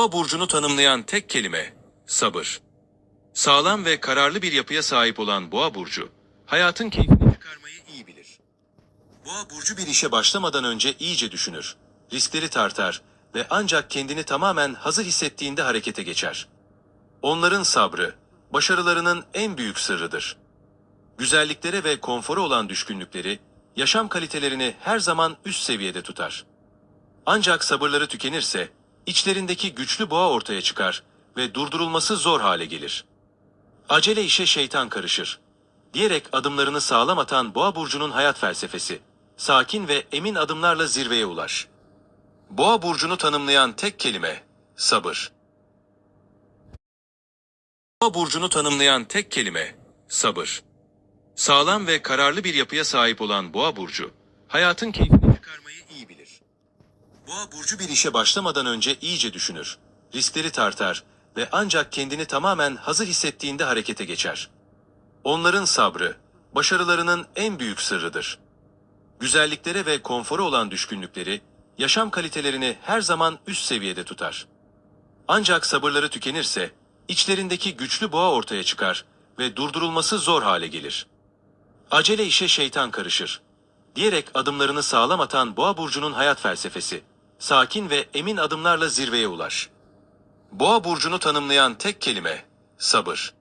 Boğa burcunu tanımlayan tek kelime sabır. Sağlam ve kararlı bir yapıya sahip olan Boğa burcu, hayatın keyfini çıkarmayı iyi bilir. Boğa burcu bir işe başlamadan önce iyice düşünür, riskleri tartar ve ancak kendini tamamen hazır hissettiğinde harekete geçer. Onların sabrı, başarılarının en büyük sırrıdır. Güzelliklere ve konfora olan düşkünlükleri, yaşam kalitelerini her zaman üst seviyede tutar. Ancak sabırları tükenirse, içlerindeki güçlü boğa ortaya çıkar ve durdurulması zor hale gelir. Acele işe şeytan karışır. Diyerek adımlarını sağlam atan boğa burcunun hayat felsefesi, sakin ve emin adımlarla zirveye ulaş. Boğa burcunu tanımlayan tek kelime, sabır. Boğa burcunu tanımlayan tek kelime, sabır. Sağlam ve kararlı bir yapıya sahip olan Boğa burcu, hayatın keyfini çıkarmayı iyi bilir. Boğa burcu bir işe başlamadan önce iyice düşünür, riskleri tartar ve ancak kendini tamamen hazır hissettiğinde harekete geçer. Onların sabrı, başarılarının en büyük sırrıdır. Güzelliklere ve konfora olan düşkünlükleri, yaşam kalitelerini her zaman üst seviyede tutar. Ancak sabırları tükenirse, içlerindeki güçlü boğa ortaya çıkar ve durdurulması zor hale gelir. Acele işe şeytan karışır. Diyerek adımlarını sağlam atan Boğa burcunun hayat felsefesi, sakin ve emin adımlarla zirveye ulaş. Boğa burcunu tanımlayan tek kelime, sabır.